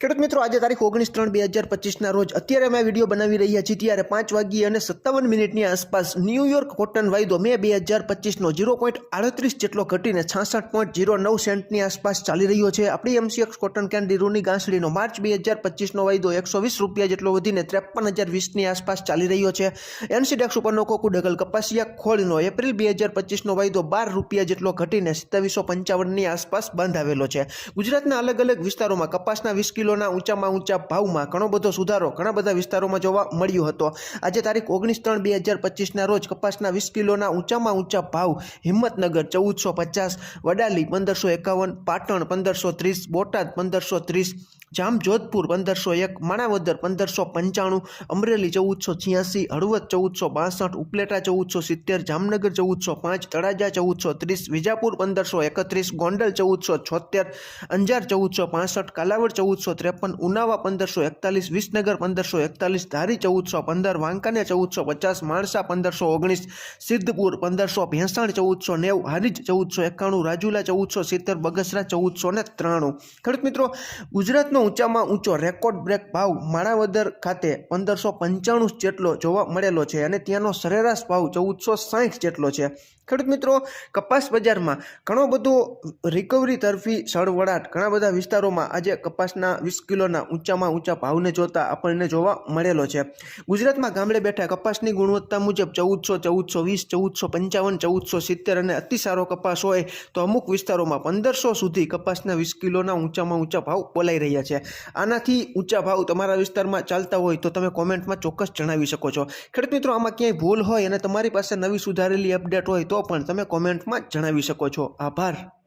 ખેડૂત મિત્રો, આજે તારીખ ઓગણીસ ત્રણ બે હજાર પચીસના રોજ અત્યારે અમે વીડિયો બનાવી રહ્યા છીએ ત્યારે પાંચ વાગ્યે અને સત્તાવન મિનિટની આસપાસ ન્યૂયોર્ક કોટન વાયદો મે બે હજાર પચીસનો ઝીરો પોઈન્ટ આડત્રીસ જેટલો ઘટીને છાસઠ પોઈન્ટ ઝીરો નવ સેન્ટની આસપાસ ચાલી રહ્યો છે. આપણી એમસીએક્સ કોટન કેન્ડી રૂની ગાંસડીનો માર્ચ બે હજાર પચીસનો વાયદો એકસો વીસ રૂપિયા જેટલો વધીને ત્રેપન હજાર વીસની આસપાસ ચાલી રહ્યો છે. એનસીડેક્સ ઉપરનો કોકુ ડગલ કપાસિયા ખોળનો એપ્રિલ બે હજાર પચીસનો વાયદો બાર રૂપિયા જેટલો ઘટીને સત્તાવીસો પંચાવનની આસપાસ બંધ આવેલો છે. ગુજરાતના અલગ અલગ વિસ્તારોમાં કપાસના વીસ કિલોના ઊંચામાં ઊંચા ભાવમાં ઘણો બધો સુધારો ઘણા બધા વિસ્તારોમાં જોવા મળ્યો હતો. આજે તારીખ ઓગણીસ ત્રણ બે હજાર પચીસના રોજ કપાસના વીસ કિલોના ઊંચામાં ઊંચા ભાવ હિંમતનગર ચૌદસો પચાસ, વડાલી પંદરસો એકાવન, પાટણ પંદરસો ત્રીસ, બોટાદ પંદરસો ત્રીસ, જામજોધપુર પંદરસો એક, માણાવદર પંદરસો પંચાણું, અમરેલી ચૌદસો છ્યાસી, હળવદ ચૌદસો બાસઠ, ઉપલેટા ચૌદસો સિત્તેર, જામનગર ચૌદસો પાંચ, તળાજા ચૌદસો ત્રીસ, વિજાપુર પંદરસો એકત્રીસ, ગોંડલ ચૌદસો છોતેર અંજાર ચૌદસો પાસઠ, કાલાવડ ચૌદસો ત્રેપન, ઉનાવા પંદરસો એકતાલીસ, વિસનગર પંદરસો એકતાલીસ, ધારી ચૌદસો પંદર વાંકાને ચૌદસો પચાસ, માણસા પંદરસો ઓગણીસ, સિદ્ધપુર પંદરસો ભેંસાણ ચૌદસો નેવ, હારીજ ચૌદસો એકાણું, રાજુલા ચૌદસો સિત્તેર, બગસરા ચૌદસો ને ત્રાણું. ખેડૂત મિત્રો, ગુજરાતનો ઊંચામાં ઊંચો રેકોર્ડ બ્રેક ભાવ માણાવદર ખાતે પંદરસો પંચાણું જેટલો જોવા મળેલો છે અને ત્યાંનો સરેરાશ ભાવ ચૌદસો સાહીઠ જેટલો છે. ખેડૂત મિત્રો, કપાસ બજારમાં ઘણો બધો રિકવરી તરફી સળવળાટ ઘણા બધા વિસ્તારોમાં આજે કપાસના વીસ કિલોના ઊંચામાં ઊંચા ભાવને જોતા આપણને જોવા મળેલો છે. ગુજરાતમાં ગામડે બેઠા કપાસની ગુણવત્તા મુજબ ચૌદસો ચૌદસો વીસ, ચૌદસો પંચાવન, ચૌદસો સિત્તેર અને અતિસારો કપાસ હોય તો અમુક વિસ્તારોમાં પંદરસો સુધી કપાસના વીસ કિલોના ઊંચામાં ઊંચા ભાવ બોલાઈ રહ્યા છે. આનાથી ઊંચા ભાવ તમારા વિસ્તારમાં ચાલતા હોય તો તમે કોમેન્ટમાં ચોક્કસ જણાવી શકો છો. ખેડૂત મિત્રો, આમાં ક્યાંય ભૂલ હોય અને તમારી પાસે નવી સુધારેલી અપડેટ હોય તો પણ તમે કોમેન્ટમાં જણાવી શકો છો. આભાર.